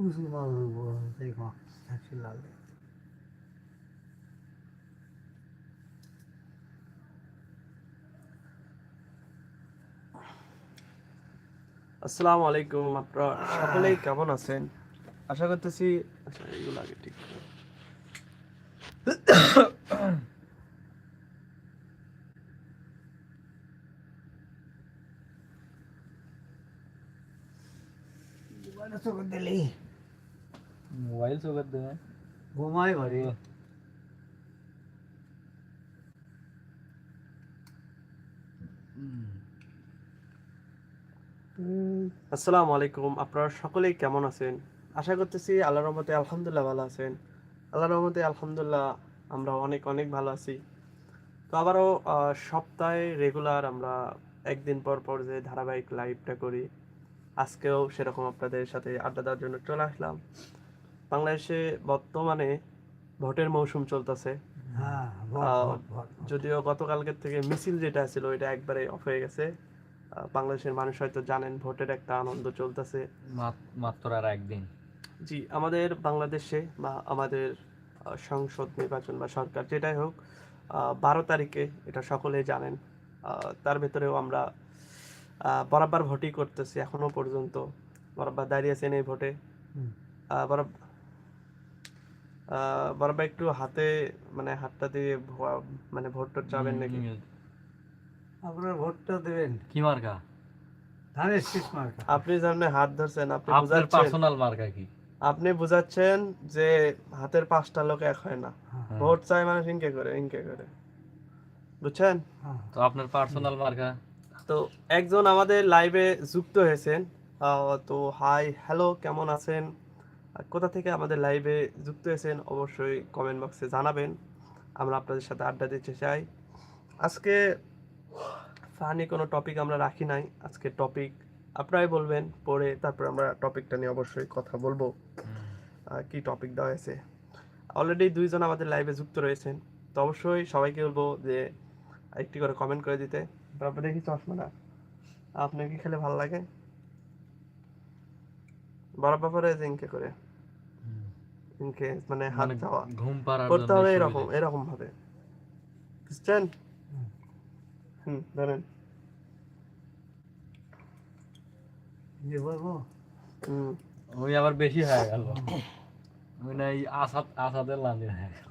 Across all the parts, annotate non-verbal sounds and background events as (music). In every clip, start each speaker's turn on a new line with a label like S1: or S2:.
S1: uzun olur bu arada. Teşekkürler.
S2: আসসালামু আলাইকুম আপনারা সকলেই কেমন আছেন আশা করতেছি এগুলো আগে ঠিক
S1: deli.
S3: মোবাইল চোখের দেবে
S1: ঘুমাই ঘরে
S2: আসসালামু আলাইকুম আপনারা সকলেই কেমন আছেন আশা করতেছি আল্লাহর রহমতে আলহামদুলিল্লাহ ভালো আছেন আল্লাহর রহমতে আলহামদুলিল্লাহ আমরা অনেক অনেক ভালো আছি তো আবারও আহ, সপ্তাহে রেগুলার আমরা একদিন পর পর যে ধারাবাহিক লাইভটা করি আজকেও সেরকম আপনাদের সাথে আড্ডা দেওয়ার জন্য চলে আসলাম। বাংলাদেশে বর্তমানে ভোটের মৌসুম চলতেছে।
S1: হ্যাঁ।
S2: যদিও গতকালকের থেকে মিছিল যেটা ছিল এটা একবারে অফ হয়ে গেছে। বাংলাদেশের মানুষ হয়তো জানেন ভোটের একটা আনন্দ চলতেছে।
S3: মাত্র আর একদিন।
S2: জি আমাদের বাংলাদেশে বা আমাদের সংসদ নির্বাচন বা সরকার যেটাই হোক আহ, বারো তারিখে এটা সকলেই জানেন। আহ, তার ভেতরেও আমরা বরাবর ভোটই করতেছি এখনও পর্যন্ত। বরাবর দাঁড়িয়ে আছেন এই ভোটে।
S1: হুম।
S2: আহ, বরাবর একটু হাতে মানে হাতটা দিয়ে মানে ভোট টোট যাবেন নাকি?
S1: আপনার ভোটটা দেবেন।
S3: কি মার্কা?
S1: ধানের শীষ মার্কা।
S2: আপনি সামনে হাত ধরছেন আপনি
S3: আপনার
S2: বুঝাচ্ছেন।
S3: পার্সোনাল মার্কা কি?
S2: আপনি বুঝাচ্ছেন যে হাতের পাঁচটা লোক এক হয় না।
S1: হ্যাঁ,
S2: ভোট চাই মানুষ ইনকে করে ইনকে করে। বুঝছেন?
S1: হ্যাঁ।
S3: তো আপনার পার্সোনাল মার্কা?
S2: তো একজন আমাদের লাইভে যুক্ত হয়েছেন। আহ, তো হাই হ্যালো কেমন আছেন? কোথা থেকে আমাদের লাইভে যুক্ত হয়েছেন অবশ্যই কমেন্ট বক্সে জানাবেন। আমরা আপনাদের সাথে আড্ডা দিতে চাই। আজকে ফানি কোনো টপিক আমরা রাখি নাই। আজকে টপিক আপনারাই বলবেন পরে তারপর আমরা টপিকটা নিয়ে অবশ্যই কথা বলব। কি টপিক দেওয়া হয়েছে? অলরেডি দুইজন আমাদের লাইভে যুক্ত রয়েছেন। তো অবশ্যই সবাইকে বলব যে একটি করে কমেন্ট করে দিতে। তারপরে দেখি চশমাটা। আপনার কি খেলে ভালো লাগে? বড় ব্যাপারে ইনকে করে। মানে হাত
S3: মানে
S2: যাওয়া
S3: ঘুম পাড়ার
S2: করতে হবে এরকম এরকম ভাবে। বুঝছেন?
S1: হুম।
S2: ধরেন।
S1: যে বলব?
S2: হুম।
S3: ওই আবার বেশি হয়ে গেল। ওই না এই আসাদ আসাদের লালি হয়ে গেল।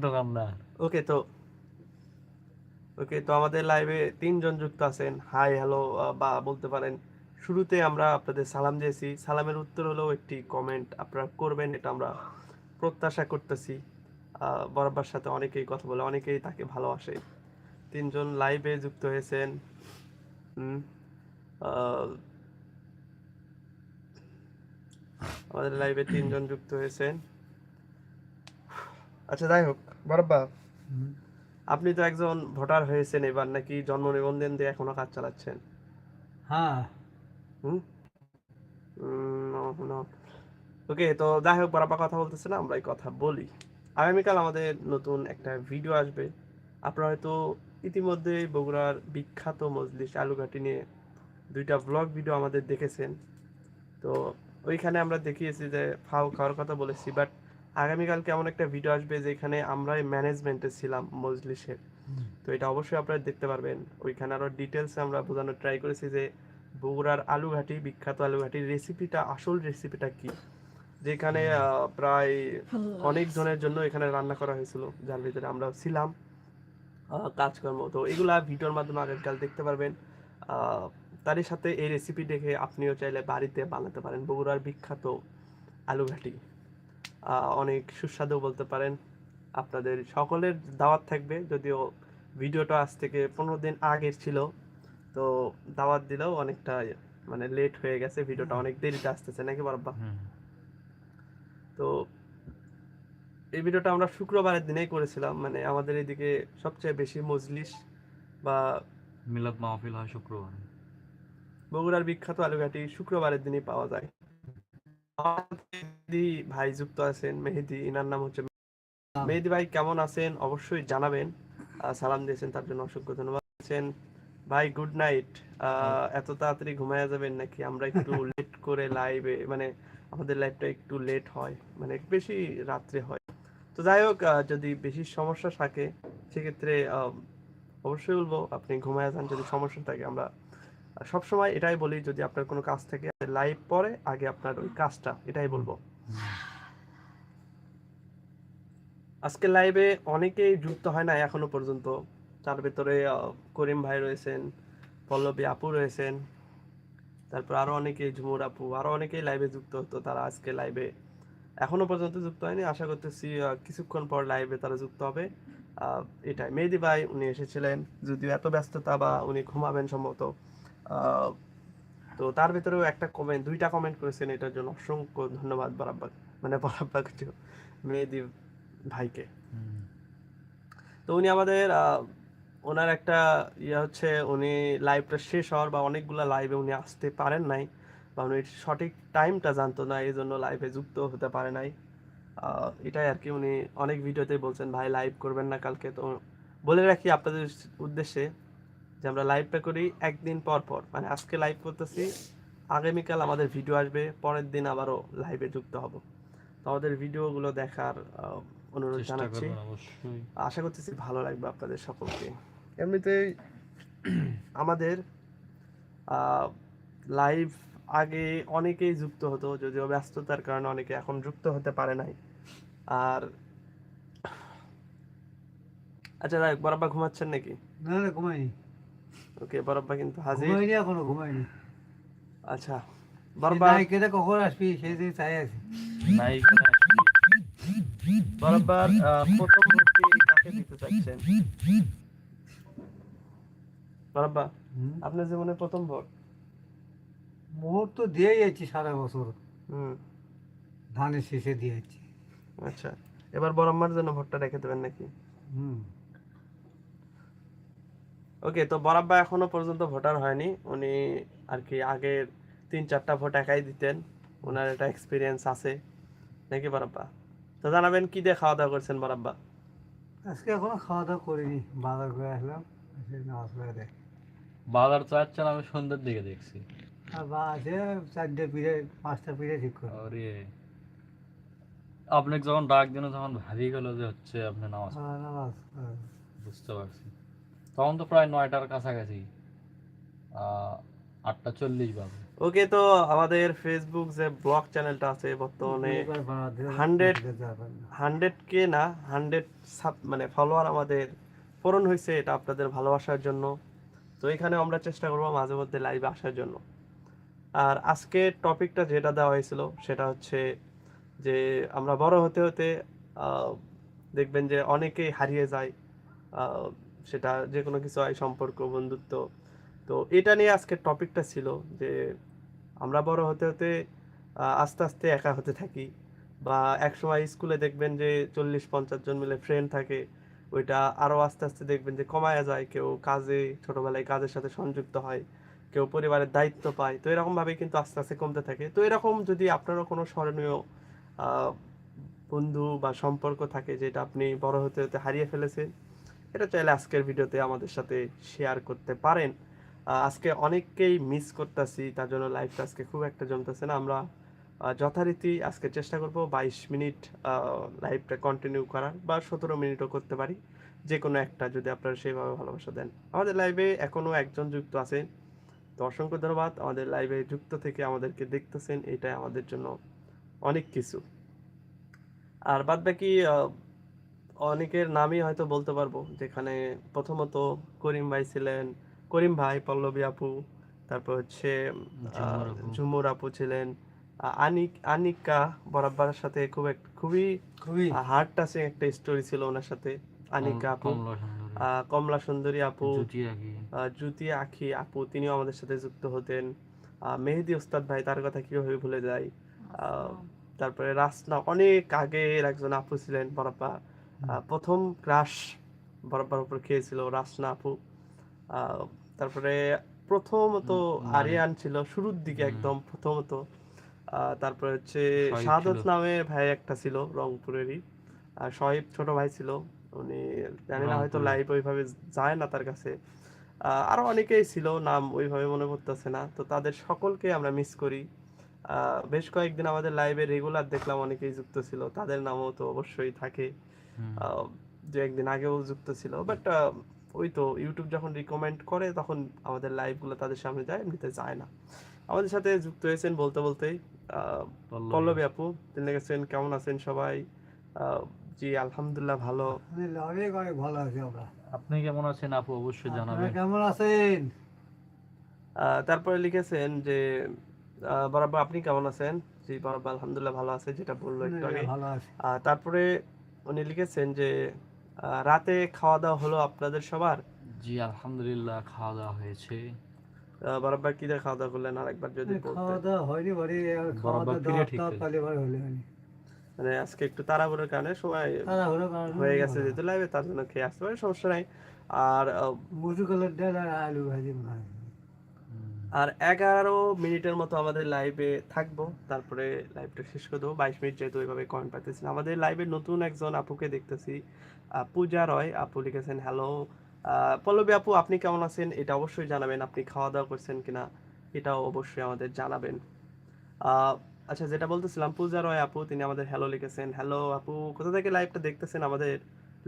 S3: দোকানদার
S2: ওকে তো ওকে তো আমাদের লাইভে তিনজন যুক্ত আছেন। হাই হ্যালো বা বলতে পারেন। শুরুতে আমরা আপনাদের সালাম দিয়েছি। সালামের উত্তর হলো একটি কমেন্ট আপনারা করবেন, এটা আমরা প্রত্যাশা করতেছি। বরাবর সাথে অনেকেই কথা বলে, অনেকেই তাকে ভালোবাসে। তিনজন লাইভে যুক্ত হয়েছেন। আমাদের লাইভে তিনজন যুক্ত হয়েছেন। আচ্ছা যাই হোক বরাবর আপনি তো একজন ভোটার হয়েছেন এবার, নাকি জন্ম নিবন্ধন দিয়ে এখনও কাজ চালাচ্ছেন?
S1: হ্যাঁ
S2: ওকে তো যাই হোক বরাবর কথা বলতেছে না আমরা এই কথা বলি। আগামীকাল আমাদের নতুন একটা ভিডিও আসবে। আপনারা হয়তো ইতিমধ্যে বগুড়ার বিখ্যাত মজলিস আলুঘাটি নিয়ে দুইটা ব্লগ ভিডিও আমাদের দেখেছেন। তো ওইখানে আমরা দেখিয়েছি যে ফাও খাওয়ার কথা বলেছি বাট আগামীকাল কেমন একটা ভিডিও আসবে যেখানে আমরাই ম্যানেজমেন্টে ছিলাম মজলিসের। তো এটা অবশ্যই আপনারা দেখতে পারবেন। ওইখানে আরও ডিটেলসে আমরা বোঝানোর ট্রাই করেছি যে বগুড়ার আলুঘাটি বিখ্যাত আলুঘাটির রেসিপিটা আসল রেসিপিটা কি? যেখানে প্রায় অনেক জনের জন্য এখানে রান্না করা হয়েছিল যার ভিতরে আমরা ছিলাম কাজকর্ম। তো এগুলা ভিডিওর মাধ্যমে আগামীকাল দেখতে পারবেন। তারই সাথে এই রেসিপি দেখে আপনিও চাইলে বাড়িতে বানাতে পারেন। বগুড়ার বিখ্যাত আলুঘাটি। অনেক সুস্বাদু বলতে পারেন। আপনাদের সকলের দাওয়াত থাকবে যদিও ভিডিওটা আজ থেকে পনেরো দিন আগের ছিল। তো দাওয়াত দিলেও অনেকটা মানে লেট হয়ে গেছে ভিডিওটা অনেক দেরিতে আসতেছে নাকি বারব্বা তো এই ভিডিওটা আমরা শুক্রবারের দিনেই করেছিলাম মানে আমাদের এদিকে সবচেয়ে বেশি মজলিস বা
S3: মিলাদ মাহফিল হয় শুক্রবার।
S2: বগুড়ার বিখ্যাত আলুঘাটি শুক্রবারের দিনই পাওয়া যায়। মেহেদি ভাই যুক্ত আছেন মেহেদি ইনার নাম হচ্ছে মেহেদি ভাই কেমন আছেন অবশ্যই জানাবেন। সালাম দিয়েছেন তার জন্য অসংখ্য ধন্যবাদ। ভাই গুড নাইট এত তাড়াতাড়ি ঘুমায়া যাবেন নাকি? আমরা একটু (laughs) লেট করে লাইভে মানে আমাদের লাইভটা একটু লেট হয় মানে বেশি রাত্রে হয়। তো যাই হোক যদি বেশি সমস্যা থাকে সেক্ষেত্রে অবশ্যই বলব আপনি ঘুমায় যান যদি সমস্যা থাকে। আমরা সব সময় এটাই বলি যদি আপনার কোনো কাজ থাকে লাইভ পরে আগে আপনার ওই কাজটা এটাই বলব। আজকে লাইভে অনেকেই যুক্ত হয় না এখনও পর্যন্ত। তার ভেতরে করিম ভাই রয়েছেন পল্লবী আপু রয়েছেন তারপর আরও অনেকেই ঝুমুর আপু আরও অনেকেই লাইভে যুক্ত হতো তারা আজকে লাইভে এখনও পর্যন্ত যুক্ত হয়নি আশা করতেছি কিছুক্ষণ পর লাইভে তারা যুক্ত হবে। এটাই মেহেদি ভাই উনি এসেছিলেন যদিও এত ব্যস্ততা বা উনি ঘুমাবেন সম্ভবত। তো তার ভেতরেও একটা কমেন্ট দুইটা কমেন্ট করেছেন এটার জন্য। অসংখ্য ধন্যবাদ বরাব্বাক মানে বরাব্বাক মেহেদি ভাইকে। তো উনি আমাদের ওনার একটা ইয়ে হচ্ছে, উনি লাইভটা শেষ হওয়ার বা অনেকগুলা লাইভে উনি আসতে পারেন নাই বা উনি সঠিক টাইমটা জানতো না এই জন্য লাইভে যুক্ত হতে পারে নাই। এটাই আর কি উনি অনেক ভিডিওতে বলছেন, ভাই লাইভ করবেন না কালকে। তো বলে রাখি আপনাদের উদ্দেশ্যে যে আমরা লাইভটা করি একদিন পর পর। মানে আজকে লাইভ করতেছি, আগামীকাল আমাদের ভিডিও আসবে, পরের দিন আবারও লাইভে যুক্ত হব। তো আমাদের ভিডিওগুলো দেখার অনুরোধ জানাচ্ছি। আশা করতেছি ভালো লাগবে আপনাদের সকলকে। এমনিতেই আমাদের লাইভ আগে অনেকেই যুক্ত হতো যদিও ব্যস্ততার কারণে অনেকে এখন যুক্ত হতে পারে নাই। আর আচ্ছা হোক, বরাব্বা ঘুমাচ্ছেন নাকি?
S1: না না ঘুমাইনি।
S2: ওকে বরাব্বা কিন্তু হাজির।
S1: ঘুমাইনি এখনও ঘুমাইনি।
S2: আচ্ছা বরাব্বা
S1: নায়িকাটা কখন আসবি সেই দিন চাই আছি।
S3: নাই
S2: বরাব্বার প্রথম ভর্তি কাকে দিতে চাচ্ছেন বরাব্বা আপনার জীবনে প্রথম ভোট?
S1: মোহর তো দিয়ে যাচ্ছি সারা বছর।
S2: হুম।
S1: ধানের শেষে দিয়ে যাচ্ছি।
S2: আচ্ছা এবার বরাম্মার জন্য ভোটটা রেখে দেবেন নাকি?
S1: হুম।
S2: ওকে তো বরাব্বা এখনও পর্যন্ত ভোটার হয়নি। উনি আর কি আগের তিন চারটা ভোট একাই দিতেন। ওনার একটা এক্সপিরিয়েন্স আছে। নাকি বরাব্বা? তো জানাবেন কি দিয়ে খাওয়া দাওয়া করছেন বরাব্বা
S1: আজকে এখনও খাওয়া দাওয়া করিনি বাজার করে আসলাম এসে নামাজ পড়ে দেখ।
S3: বাজার চাচ্ছেন আমি সন্ধ্যের দিকে দেখছি।
S1: আর বা আছে চারটে পিড়ে পাঁচটা পিড়ে ঠিক করে
S3: আরে আপনাকে যখন ডাক দিন তখন ভাবি গেল যে হচ্ছে আপনি নামাজ
S1: হ্যাঁ, নামাজ।
S3: বুঝতে পারছি। তখন তো প্রায় নয়টার কাছাকাছি। আহ, আটটা চল্লিশ বাজে।
S2: ওকে তো আমাদের ফেসবুক যে ব্লগ চ্যানেলটা আছে বর্তমানে
S1: এবার বাড়াতে হবে,
S2: 100
S1: যেতে যাবেন না।
S2: হান্ড্রেড কে না হান্ড্রেড মানে ফলোয়ার আমাদের পূরণ হয়েছে এটা আপনাদের ভালোবাসার জন্য। তো এখানে আমরা চেষ্টা করব মাঝে মধ্যে লাইভে আসার জন্য। আর আজকে টপিকটা যেটা দেওয়া হয়েছিল সেটা হচ্ছে যে আমরা বড় হতে হতে আহ, দেখবেন যে অনেকেই হারিয়ে যায়। আহ, সেটা যে কোনো কিছু হয় সম্পর্ক বন্ধুত্ব তো এটা নিয়ে আজকের টপিকটা ছিল যে আমরা বড় হতে হতে আস্তে আস্তে একা হতে থাকি বা একসময় স্কুলে দেখবেন যে চল্লিশ পঞ্চাশ জন মিলে ফ্রেন্ড থাকে, ওইটা আরও আস্তে আস্তে দেখবেন যে কমায়া যায়, কেউ কাজে, ছোটোবেলায় কাজের সাথে সংযুক্ত হয়, কেউ পরিবারের দায়িত্ব পায়, তো এরকম ভাবে কিন্তু আস্তে আস্তে কমতে থাকে। তো এরকম যদি আপনারও কোনো স্মরণীয় বন্ধু বা সম্পর্ক থাকে যেটা আপনি বড় হতে হতে হারিয়ে ফেলেছেন, এটা চাইলে আজকের ভিডিওতে আমাদের সাথে শেয়ার করতে পারেন। আজকে অনেককেই মিস করতেছি, তার জন্য লাইভটা আজকে খুব একটা জমতেছে না। আমরা যথারীতি আজকে চেষ্টা করব বাইশ মিনিট লাইভটা কন্টিনিউ করার বা সতেরো মিনিটও করতে পারি। যে কোনো একটা যদি আপনারা সেইভাবে ভালোবাসা দেন। আমাদের লাইভে এখনও একজন যুক্ত আছেন। তো অসংখ্য ধন্যবাদ। আমাদের লাইভে যুক্ত থেকে আমাদেরকে দেখতেছেন, এটাই আমাদের জন্য অনেক কিছু। আর বাদ বাকি অনেকের নামই হয়তো বলতে পারব, যেখানে প্রথমত করিম ভাই ছিলেন করিম ভাই পল্লবী আপু তারপর হচ্ছে
S3: ঝুমুর আপু।
S2: ছিলেন। আনিক আনিকা বরাবরের সাথে খুব এক খুবই
S1: খুবই।
S2: হার্ট টাচিং একটা স্টোরি ছিল ওনার সাথে। আনিকা আপু
S3: কমলা সুন্দরী।
S2: আপু আখি আপু তিনিও আমাদের সাথে যুক্ত হতেন। মেহেদি ওস্তাদ ভাই তার কথা কীভাবে ভুলে যায় আহ, তারপরে রাসনা অনেক আগের একজন আপু ছিলেন বরাব্বা প্রথম ক্রাশ বরাব্বার উপর খেয়েছিল রাসনা আপু। তারপরে প্রথমত আরিয়ান ছিল শুরুর দিকে একদম প্রথমত। তারপরে হচ্ছে
S3: ছিল।
S2: নামে ভাই একটা ছিল রংপুরেরই। আর শহীদ ছোট ভাই ছিল। উনি জানি না হয়তো লাইভ ওইভাবে যায় না তার কাছে। আরও অনেকেই ছিল নাম ওইভাবে মনে পড়তেছে না। তো তাদের সকলকে আমরা মিস করি। আহ, বেশ কয়েকদিন আমাদের লাইভে রেগুলার দেখলাম অনেকেই যুক্ত ছিল। তাদের নামও তো অবশ্যই থাকে। দু একদিন আগেও যুক্ত ছিল। বাট ওই তো ইউটিউব যখন রিকমেন্ড করে তখন আমাদের লাইভগুলো তাদের সামনে যায় এমনিতে যায় না। আমাদের সাথে যুক্ত হয়েছেন বলতে বলতেই
S3: পল্লবী।
S2: আপু তিনি লিখেছেন কেমন আছেন সবাই? জি আলহামদুলিল্লাহ ভালো।
S1: অনেক অনেক ভালো আছি আমরা।
S3: আপনি কেমন আছেন আপু? অবশ্যই জানাবেন।
S1: কেমন আছেন?
S2: তারপরে লিখেছেন যে বরাবর আপনি কেমন আছেন? জি বরাবর আলহামদুলিল্লাহ ভালো আছে যেটা বলল একটু আগে।
S1: ভালো আছি।
S2: তারপরে উনি লিখেছেন যে রাতে খাওয়া দাওয়া হলো আপনাদের সবার?
S3: জি আলহামদুলিল্লাহ খাওয়া দাওয়া হয়েছে
S2: বরাবর কি খাওয়া দাওয়া করলেন? আরেকবার যদি
S1: খাওয়া দাওয়া হয়নি বাড়ি খাওয়া দাওয়া
S3: ঠিক
S1: হয়নি।
S2: মানে আজকে একটু তাড়াহুড়োর কারণে সময় হয়ে গেছে যেহেতু লাইভে তার জন্য খেয়ে আসতে পারে সমস্যা নাই। আর
S1: ডাল আর আলু ভাজি।
S2: আর এগারো মিনিটের মতো আমাদের লাইভে থাকব। তারপরে লাইভটা শেষ করে দেবো। বাইশ মিনিট যেহেতু ওইভাবে কমেন্ট পাইতেছি আমাদের লাইভে নতুন একজন আপুকে দেখতেছি। পূজা রয় আপু লিখেছেন, হ্যালো পল্লবী আপু, আপনি কেমন আছেন? এটা অবশ্যই জানাবেন, আপনি খাওয়া দাওয়া করছেন কিনা এটাও অবশ্যই আমাদের জানাবেন। আচ্ছা যেটা বলতেছিলাম, পূজা রয় আপু, তিনি আমাদের হ্যালো লিখেছেন। হ্যালো আপু, কোথা থেকে লাইভটা দেখতেছেন? আমাদের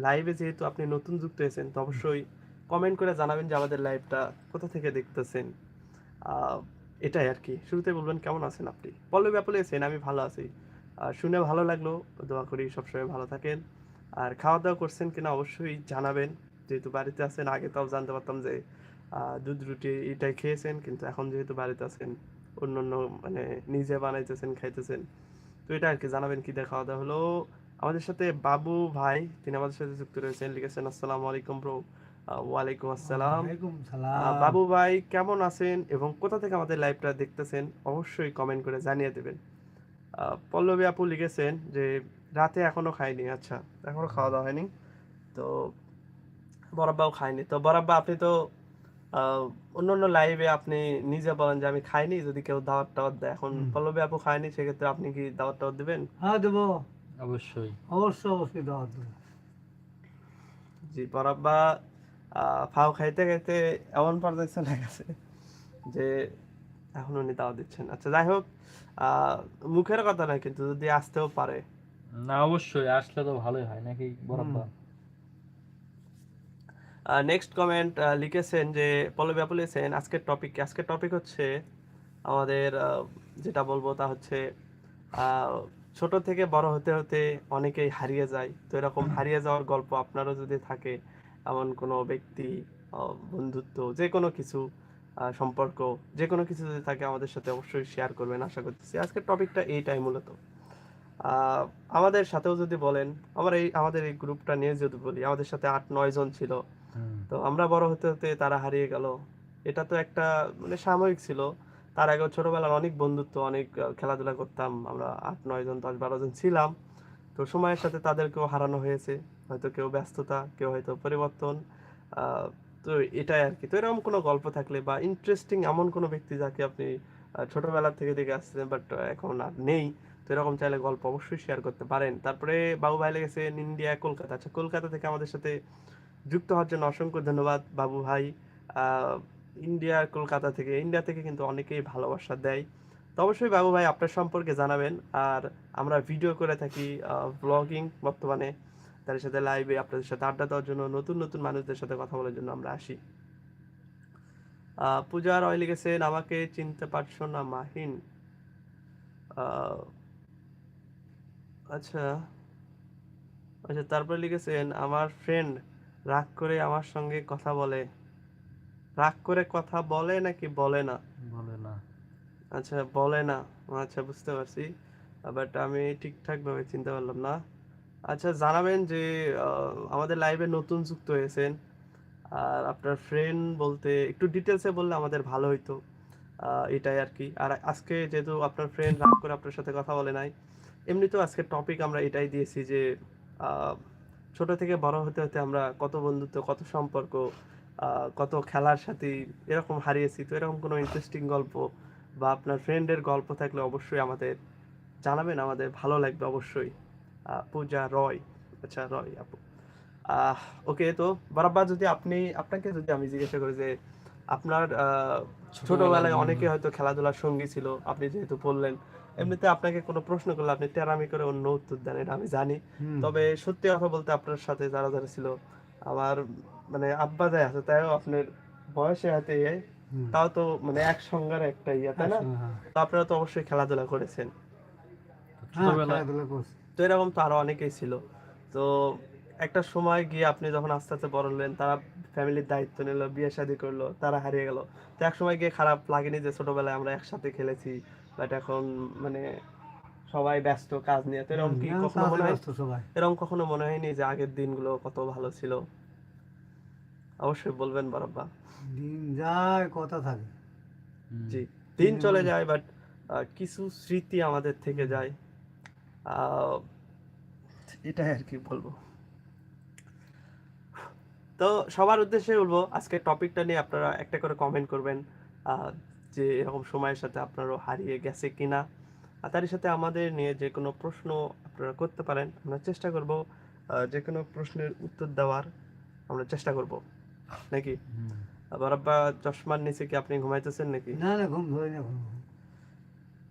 S2: লাইভে যেহেতু আপনি নতুন যুক্ত হয়েছেন, তো অবশ্যই কমেন্ট করে জানাবেন যে আমাদের লাইভটা কোথা থেকে দেখতেছেন। এটাই আর কি। শুরুতে বলবেন, কেমন আছেন আপনি? পল্লবী আপু এসেন আমি ভালো আছি। শুনে ভালো লাগল, দোয়া করি, সবসময় ভালো থাকেন। আর খাওয়া দাওয়া করছেন কিনা অবশ্যই জানাবেন। যেহেতু বাড়িতে আছেন আগে তাও জানতে পারতাম যে দুধ রুটি এটাই খেয়েছেন কিন্তু এখন যেহেতু বাড়িতে আছেন অন্য অন্য মানে নিজে বানাইতেছেন খাইতেছেন তো এটা আর কি জানাবেন কি খাওয়া দাওয়া হলো। আমাদের সাথে বাবু ভাই তিনি আমাদের সাথে যুক্ত রয়েছেন। লিখেছেন আসসালামু আলাইকুম ব্রো। ওয়ালাইকুম আসসালাম। বাবু ভাই কেমন আছেন এবং কোথা থেকে আমাদের লাইভটা দেখতেছেন? অবশ্যই কমেন্ট করে জানিয়ে দেবেন। পল্লবী আপু লিখেছেন যে রাতে এখনও খাইনি আচ্ছা এখনও খাওয়া দাওয়া হয়নি। তো বরাব্বাও খাইনি তো বরাব্বা আপনি তো অন্য অন্য লাইভে আপনি নিজে বলেন যে আমি খাইনি যদি কেউ দাওয়াত টাওয়াত দেয়। এখন পল্লবী আপু খায়নি সেক্ষেত্রে আপনি কি দাওয়াত টাওয়াত দেবেন?
S1: হ্যাঁ দেবো।
S3: অবশ্যই।
S1: অবশ্যই অবশ্যই দাওয়াত দেবো।
S2: জি বরাব্বা ফাও খাইতে খাইতে এমন পর্যায়ে চলে গেছে যে এখন উনি দাওয়া দিচ্ছেন। আচ্ছা যাই হোক মুখের কথা না কিন্তু যদি আসতেও পারে।
S3: না অবশ্যই আসলে তো ভালোই হয় নাকি বরাবর
S2: নেক্সট কমেন্ট লিখেছেন যে পল্লবী আপু লিখেছেন আজকের টপিক আজকের টপিক হচ্ছে আমাদের যেটা বলব তা হচ্ছে আহ, ছোট থেকে বড় হতে হতে অনেকেই হারিয়ে যায়। তো এরকম হারিয়ে যাওয়ার গল্প আপনারও যদি থাকে এমন কোনো ব্যক্তি বন্ধুত্ব যে কোনো কিছু সম্পর্ক যে কোনো কিছু যদি থাকে আমাদের সাথে অবশ্যই শেয়ার করবেন আশা করতেছি। আজকের টপিকটা এইটাই মূলত। আমাদের সাথেও যদি বলেন আমার এই আমাদের এই গ্রুপটা নিয়ে যদি বলি আমাদের সাথে আট নয় জন ছিল। তো আমরা বড় হতে হতে তারা হারিয়ে গেল। এটা তো একটা মানে সাময়িক ছিল। তার আগেও ছোটবেলার অনেক বন্ধুত্ব অনেক খেলাধুলা করতাম। আমরা আট নয় জন দশ বারো জন ছিলাম। তো সময়ের সাথে তাদেরকেও হারানো হয়েছে। হয়তো কেউ ব্যস্ততা কেউ হয়তো পরিবর্তন। আহ, তো এটাই আর কি তো এরকম কোনো গল্প থাকলে বা ইন্টারেস্টিং এমন কোনো ব্যক্তি যাকে আপনি ছোটবেলা থেকে দেখে আসছেন বাট এখন আর নেই, তো এরকম চাইলে গল্প অবশ্যই শেয়ার করতে পারেন। তারপরে বাবু ভাই লেগেছেন ইন্ডিয়া কলকাতা। আচ্ছা কলকাতা থেকে আমাদের সাথে যুক্ত হওয়ার জন্য অসংখ্য ধন্যবাদ বাবু ভাই। ইন্ডিয়া কলকাতা থেকে। ইন্ডিয়া থেকে কিন্তু অনেকেই ভালোবাসা দেয়। তো অবশ্যই বাবু ভাই আপনার সম্পর্কে জানাবেন। আর আমরা ভিডিও করে থাকি ব্লগিং বর্তমানে। তাদের সাথে লাইভে আপনাদের সাথে আড্ডা দেওয়ার জন্য নতুন নতুন মানুষদের সাথে কথা বলার জন্য আমরা আসি। পূজা রয় লিখেছেন আমাকে চিনতে পারছ না মাহিন? আচ্ছা আচ্ছা তারপরে লিখেছেন আমার ফ্রেন্ড রাগ করে আমার সঙ্গে কথা বলে। রাগ করে কথা বলে নাকি বলে না?
S3: বলে না।
S2: আচ্ছা বলে না। আচ্ছা বুঝতে পারছি। বাট আমি ঠিকঠাক ভাবে চিনতে পারলাম না। আচ্ছা জানাবেন যে আমাদের লাইভে নতুন যুক্ত হয়েছেন। আর আপনার ফ্রেন্ড বলতে একটু ডিটেলসে বললে আমাদের ভালো হইতো। এটাই আর কি। আর আজকে যেহেতু আপনার ফ্রেন্ড রাগ করে আপনার সাথে কথা বলে নাই, এমনিতেও আজকে টপিক আমরা এটাই দিয়েছি যে ছোট থেকে বড় হতে হতে আমরা কত বন্ধুত্ব, কত সম্পর্ক কত খেলার সাথে এরকম হারিয়েছি। তো এরকম কোনো ইন্টারেস্টিং গল্প বা আপনার ফ্রেন্ডের গল্প থাকলে অবশ্যই আমাদের জানাবেন। আমাদের ভালো লাগবে অবশ্যই। পূজা রয় আচ্ছা রয় আপু ওকে তো বরাবর যদি আপনি আপনাকে যদি আমি জিজ্ঞাসা করি যে আপনার ছোটবেলায় অনেকে হয়তো খেলাধুলার সঙ্গী ছিল আপনি যেহেতু বললেন এমনিতে আপনাকে কোনো প্রশ্ন করলে আপনি টেরামি করে অন্য উত্তর দেন এটা আমি জানি। তবে সত্যি কথা বলতে আপনার সাথে যারা যারা ছিল আমার মানে আব্বা যায় আছে তাইও আপনার বয়সে হাতে। তাও তো মানে এক সঙ্গার একটা ইয়ে তাই না?
S1: হ্যাঁ,
S2: তো আপনারা তো অবশ্যই খেলাধুলা করেছেন।
S1: হ্যাঁ,
S3: ছোটবেলায়
S1: খেলাধুলা করছি।
S2: তো এরকম তো আরও অনেকেই ছিল। তো একটা সময় গিয়ে আপনি যখন আস্তে আস্তে বড় হলেন তারা ফ্যামিলির দায়িত্ব নিল বিয়ে শাদী করল তারা হারিয়ে গেল। তো এক সময় গিয়ে খারাপ লাগেনি যে ছোটবেলায় আমরা একসাথে খেলেছি বাট এখন মানে সবাই ব্যস্ত কাজ নিয়ে। তো এরকম কি কখনো মনে হয়
S1: সবাই।
S2: এরকম কখনো মনে হয়নি যে আগের দিনগুলো কত ভালো ছিল? অবশ্যই বলবেন বরাব্বা।
S1: দিন যায় কথা থাকে।
S2: জি দিন চলে যায় বাট কিছু স্মৃতি আমাদের থেকে যায়। এটাই আর কি বলব। তো সবার উদ্দেশ্যে বলব আজকে টপিকটা নিয়ে আপনারা একটা করে কমেন্ট করবেন যে এরকম সময়ের সাথে আপনারও হারিয়ে গেছে কিনা। আর তারই সাথে আমাদের নিয়ে যে কোনো প্রশ্ন আপনারা করতে পারেন আমরা চেষ্টা করব যে কোনো প্রশ্নের উত্তর দেওয়ার আমরা চেষ্টা করব। নাকি। আবার আব্বা চশমার নিচে কি আপনি ঘুমাইতেছেন নাকি?
S1: না না ঘুম ধরেনি এখন।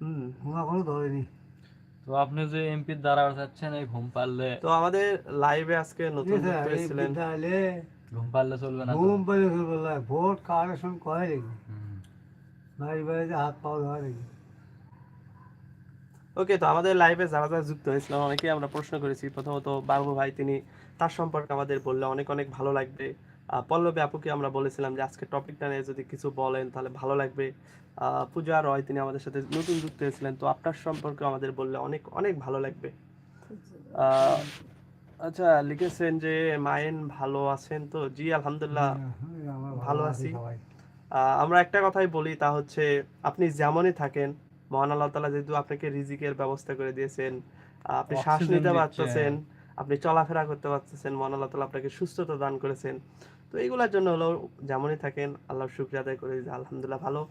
S2: হুম।
S1: ঘুম এখনও ধরেনি।
S3: তো আপনি যে এমপির দ্বারা চাচ্ছেন এই ঘুম পারলে
S2: তো আমাদের লাইভে আজকে নতুন
S1: বিদ্যালয়ে
S3: ঘুম পারলে চলবে না
S1: ঘুম পেলে চলবে না। ভোট কারের সঙ্গে কয়। বাড়ি বাড়িতে হাত পাও ধরা দেখি
S2: ওকে তো আমাদের লাইভে যারা যারা যুক্ত হয়েছিল অনেকেই আমরা প্রশ্ন করেছি। প্রথমত বাবু ভাই তিনি তার সম্পর্কে আমাদের বললে অনেক অনেক ভালো লাগবে। পল্লবী আপুকে আমরা বলেছিলাম যে আজকে টপিকটা নিয়ে যদি কিছু বলেন তাহলে ভালো লাগবে। আহ, পূজা রয় তিনি আমাদের সাথে নতুন যুক্ত হয়েছিলেন তো আপনার সম্পর্কে আমাদের বললে অনেক অনেক ভালো লাগবে। আচ্ছা লিখেছেন যে মায়েন ভালো আছেন তো? জি আলহামদুলিল্লাহ
S1: হ্যাঁ, আমরা
S2: ভালো আছি। আমরা একটা কথাই বলি তা হচ্ছে আপনি যেমনই থাকেন মহান আল্লাহ তালা যেহেতু আপনাকে রিজিকের ব্যবস্থা করে দিয়েছেন আপনি শ্বাস নিতে পারতেছেন আপনি চলাফেরা করতে পারতেছেন মহান আল্লাহ তালা আপনাকে সুস্থতা দান করেছেন। তো এইগুলোর জন্য হলো যেমনই থাকেন আল্লাহর শুক্রিয়া আদায় করে যে আলহামদুলিল্লাহ ভালো।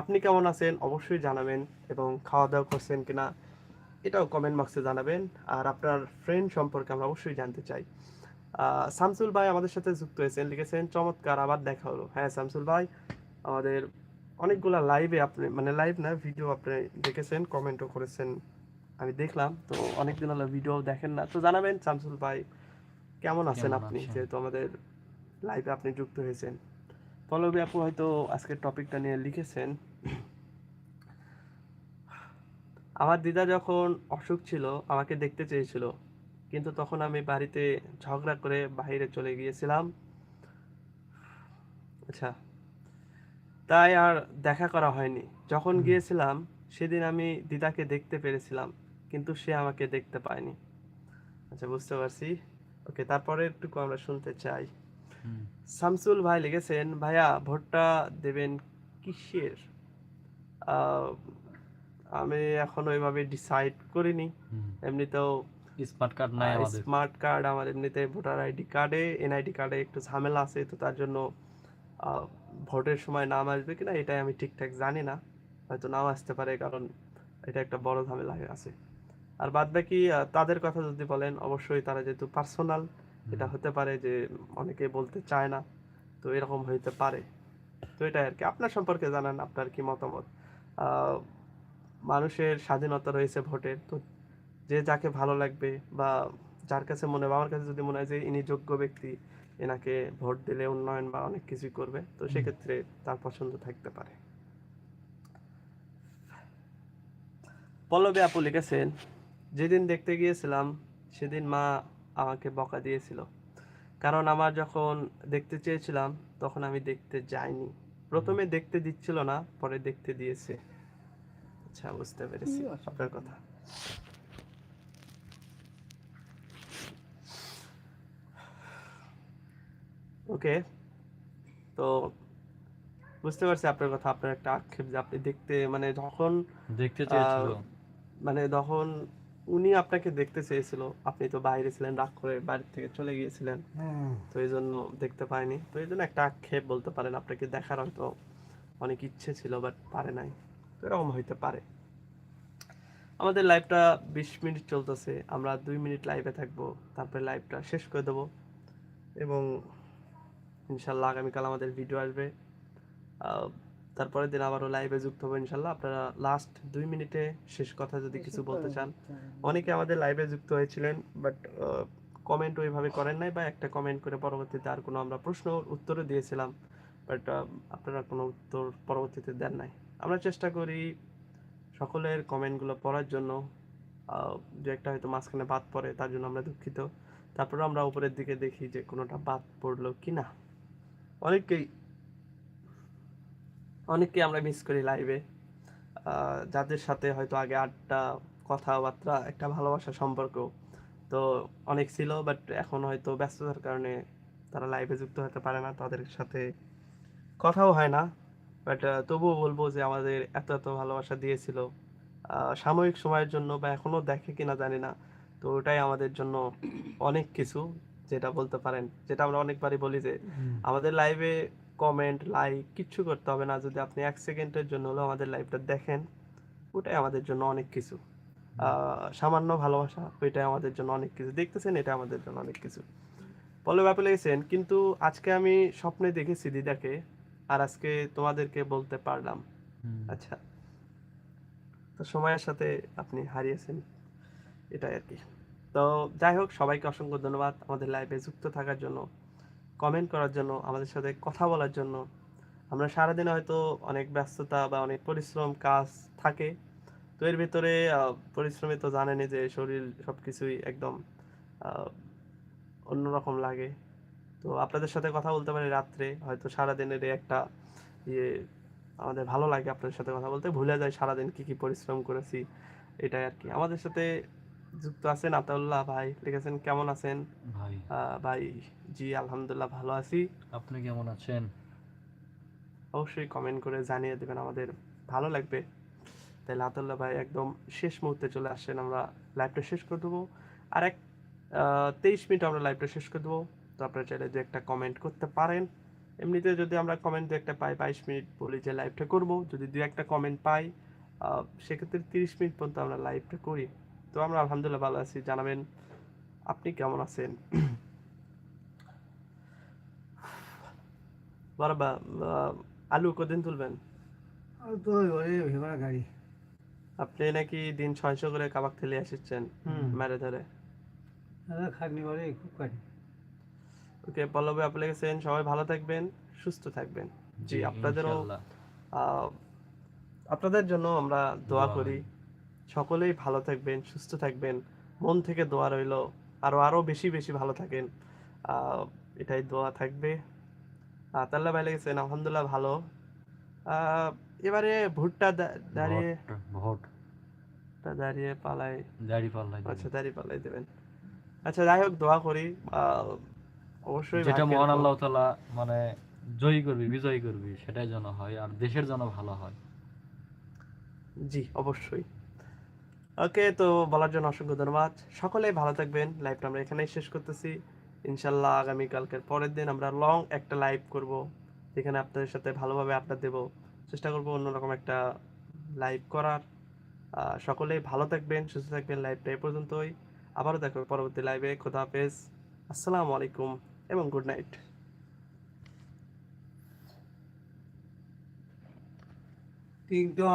S2: আপনি কেমন আছেন অবশ্যই জানাবেন এবং খাওয়া দাওয়া করছেন কিনা এটাও কমেন্ট বক্সে জানাবেন। আর আপনার ফ্রেন্ড সম্পর্কে আমরা অবশ্যই জানতে চাই। শামসুল ভাই আমাদের সাথে যুক্ত হয়েছেন লিখেছেন চমৎকার আবার দেখা হলো। হ্যাঁ শামসুল ভাই আমাদের অনেকগুলা লাইভে আপনি মানে লাইভ না ভিডিও আপনি দেখেছেন কমেন্টও করেছেন আমি দেখলাম। তো অনেকদিন হলো ভিডিও দেখেন না। তো জানাবেন শামসুল ভাই কেমন আছেন আপনি? যেহেতু আমাদের লাইভে আপনি যুক্ত হয়েছেন। পল্লবী আপু হয়তো আজকের টপিকটা নিয়ে লিখেছেন। আমার দিদা যখন অসুখ ছিল আমাকে দেখতে চেয়েছিল। কিন্তু তখন আমি বাড়িতে ঝগড়া করে বাইরে চলে গিয়েছিলাম। আচ্ছা তাই আর দেখা করা হয়নি। যখন গিয়েছিলাম সেদিন আমি দিদাকে দেখতে পেরেছিলাম কিন্তু সে আমাকে দেখতে পায়নি। আচ্ছা বুঝতে পারছি। ওকে তারপরে একটু আমরা শুনতে চাই। শামসুল ভাই লিখেছেন ভাইয়া ভোটটা দেবেন কিসের? আমি এখন ওইভাবে ডিসাইড করিনি। এমনিতেও
S3: স্মার্ট কার্ড নাই
S2: স্মার্ট কার্ড আমার এমনিতে ভোটার আইডি কার্ডে এনআইডি কার্ডে একটু ঝামেলা আছে তো তার জন্য ভোটের সময় নাম আসবে কিনা এটাই আমি ঠিকঠাক জানি না। হয়তো নাম আসতে পারে কারণ এটা একটা বড় ঝামেলা আছে। আর বাদ বাকি তাদের কথা যদি বলেন অবশ্যই তারা যেহেতু পার্সোনাল এটা হতে পারে যে অনেকে বলতে চায় না তো এরকম হইতে পারে। তো এটাই আর কি আপনার সম্পর্কে জানান আপনার কি মতামত? আহ, মানুষের স্বাধীনতা রয়েছে ভোটের তো যে যাকে ভালো লাগবে বা যার কাছে মনে হবে আমার কাছে যদি মনে হয় যে ইনি যোগ্য ব্যক্তি এনাকে ভোট দিলে উন্নয়ন বা অনেক কিছুই করবে তো সেক্ষেত্রে তার পছন্দ থাকতে পারে। পল্লবী আপু লিখেছেন যেদিন দেখতে গিয়েছিলাম সেদিন মা আমাকে বকা দিয়েছিল। কারণ আমার যখন দেখতে চেয়েছিলাম তখন আমি দেখতে যাইনি। প্রথমে দেখতে দিচ্ছিল না পরে দেখতে দিয়েছে। আচ্ছা বুঝতে পেরেছি আপনার কথা। ওকে তো বুঝতে পারছি আপনার কথা আপনার একটা আক্ষেপ যে আপনি দেখতে মানে যখন
S3: দেখতে চেয়েছিল।
S2: মানে তখন উনি আপনাকে দেখতে চেয়েছিল। আপনি তো বাইরে ছিলেন রাগ করে বাড়ি থেকে চলে গিয়েছিলেন। তো এই জন্য দেখতে পাইনি। তো এই জন্য একটা আক্ষেপ বলতে পারেন আপনাকে দেখার হয়তো অনেক ইচ্ছে ছিল বাট পারে নাই। তো এরকম হইতে পারে। আমাদের লাইভটা বিশ মিনিট চলতেছে আমরা দুই মিনিট লাইভে থাকব তারপরে লাইভটা শেষ করে দেবো। এবং ইনশাল্লাহ আগামীকাল আমাদের ভিডিও আসবে। তারপরের দিন আবারও লাইভে যুক্ত হব ইনশাল্লাহ। আপনারা লাস্ট দুই মিনিটে শেষ কথা যদি কিছু বলতে চান। অনেকে আমাদের লাইভে যুক্ত হয়েছিলেন বাট কমেন্ট ওইভাবে করেন নাই বা একটা কমেন্ট করে পরবর্তীতে আর কোনো আমরা প্রশ্ন উত্তরও দিয়েছিলাম বাট আপনারা কোনো উত্তর পরবর্তীতে দেন নাই। আমরা চেষ্টা করি সকলের কমেন্টগুলো পড়ার জন্য। যে একটা হয়তো মাঝখানে বাদ পড়ে তার জন্য আমরা দুঃখিত। তারপরে আমরা উপরের দিকে দেখি যে কোনোটা বাদ পড়ল কি না অনেকেই অনেককে আমরা মিস করি লাইভে যাদের সাথে হয়তো আগে আড্ডা কথাবার্তা একটা ভালোবাসা সম্পর্ক তো অনেক ছিল বাট এখন হয়তো ব্যস্ততার কারণে তারা লাইভে যুক্ত হতে পারে না তাদের সাথে কথাও হয় না। বাট তবুও বলব যে আমাদের এত এত ভালোবাসা দিয়েছিল। সাময়িক সময়ের জন্য বা এখনও দেখে কিনা জানি না। তো ওটাই আমাদের জন্য অনেক কিছু যেটা বলতে পারেন। যেটা আমরা অনেকবারই বলি যে আমাদের লাইভে কমেন্ট লাইক কিচ্ছু করতে হবে না। যদি আপনি এক সেকেন্ডের জন্য হলেও আমাদের লাইভটা দেখেন ওটাই আমাদের জন্য অনেক কিছু। সামান্য ভালোবাসা ওইটাই আমাদের জন্য অনেক কিছু। দেখতেছেন এটা আমাদের জন্য অনেক কিছু। বলে ব্যাপে লেগেছেন কিন্তু আজকে আমি স্বপ্নে দেখেছি দিদাকে আর আজকে তোমাদেরকে বলতে পারলাম। আচ্ছা তো সময়ের সাথে আপনি হারিয়েছেন এটাই আর কি। তো যাই হোক সবাইকে অসংখ্য ধন্যবাদ আমাদের লাইভে যুক্ত থাকার জন্য। কমেন্ট করার জন্য, আমাদের সাথে কথা বলার জন্য। আমরা সারাদিনে হয়তো অনেক ব্যস্ততা বা অনেক পরিশ্রম কাজ থাকে। তো এর ভিতরে পরিশ্রমে তো জানেনই যে শরীর সব কিছুই একদম অন্যরকম লাগে। তো আপনাদের সাথে কথা বলতে পারি রাত্রে, হয়তো সারাদিনের একটা ইয়ে আমাদের ভালো লাগে আপনাদের সাথে কথা বলতে। ভুলে যায় সারাদিন কি কি পরিশ্রম করেছি, এটাই আর কি। আমাদের সাথে যুক্ত আছেন আতাউল্লাহ ভাই লিখেছেন কেমন আছেন?
S3: ভাই।
S2: ভাই জি আলহামদুলিল্লাহ ভালো আছি।
S3: আপনি কেমন আছেন?
S2: অবশ্যই কমেন্ট করে জানিয়ে দেবেন আমাদের। ভালো লাগবে। তাহলে আতাউল্লাহ ভাই একদম শেষ মুহূর্তে চলে আসেন আমরা লাইভটা শেষ করে দেবো। আর এক তেইশ মিনিট আমরা লাইভটা শেষ করে দেবো। তো আপনারা চাইলে দু একটা কমেন্ট করতে পারেন। এমনিতে যদি আমরা কমেন্ট দু একটা পাই বাইশ মিনিট বলি যে লাইভটা করব। যদি দু একটা কমেন্ট পাই আহ, সেক্ষেত্রে তিরিশ মিনিট পর্যন্ত আমরা লাইভটা করি। তো আমরা আলহামদুলিল্লাহ ভালো আছি। জানাবেন আপনি কেমন আছেন? বারবা আলু কদিন তুলবেন?
S1: গাড়ি।
S2: আপনি নাকি দিন ছয়শো করে কাবাক থেলে এসেছেন
S1: হুম।
S2: মেরে ধরে?
S1: খাটনি খুব
S2: ওকে পল্লবে আপনি লিখেছেন সবাই ভালো থাকবেন সুস্থ থাকবেন। জি আপনাদেরও আহ, আপনাদের জন্য আমরা দোয়া করি। সকলেই ভালো থাকবেন সুস্থ থাকবেন। মন থেকে দোয়া রইল। আরও আরও বেশি বেশি ভালো থাকেন। আহ, এটাই দোয়া থাকবে। আতাল্লাহ ভাই লেগেছেন আলহামদুলিল্লাহ ভালো। এবারে ভুট্টা দাঁড়িয়ে
S3: ভোট
S2: দাঁড়িয়ে পালাই।
S3: দাড়ি দিবেন।
S2: আচ্ছা দাঁড়িয়ে পালাই দেবেন। আচ্ছা যাই হোক দোয়া করি। অবশ্যই
S3: যেটা মহান আল্লাহ তাআলা মানে জয়ী করবি বিজয়ী করবি সেটাই যেন হয় আর দেশের জন্য ভালো হয়।
S2: জি অবশ্যই। ওকে তো বলার জন্য অসংখ্য ধন্যবাদ। সকলেই ভালো থাকবেন। লাইভটা আমরা এখানেই শেষ করতেছি। ইনশাল্লাহ আগামী কালকের পরের দিন আমরা লং একটা লাইভ করব যেখানে আপনাদের সাথে ভালোভাবে আড্ডা দেব। চেষ্টা করব অন্যরকম একটা লাইভ করার। সকলেই ভালো থাকবেন সুস্থ থাকবেন। লাইভটা এ পর্যন্তই। আবারও দেখো পরবর্তী লাইভে খোদা হাফেজ। আসসালামু আলাইকুম এবং গুড নাইট
S1: তিনটা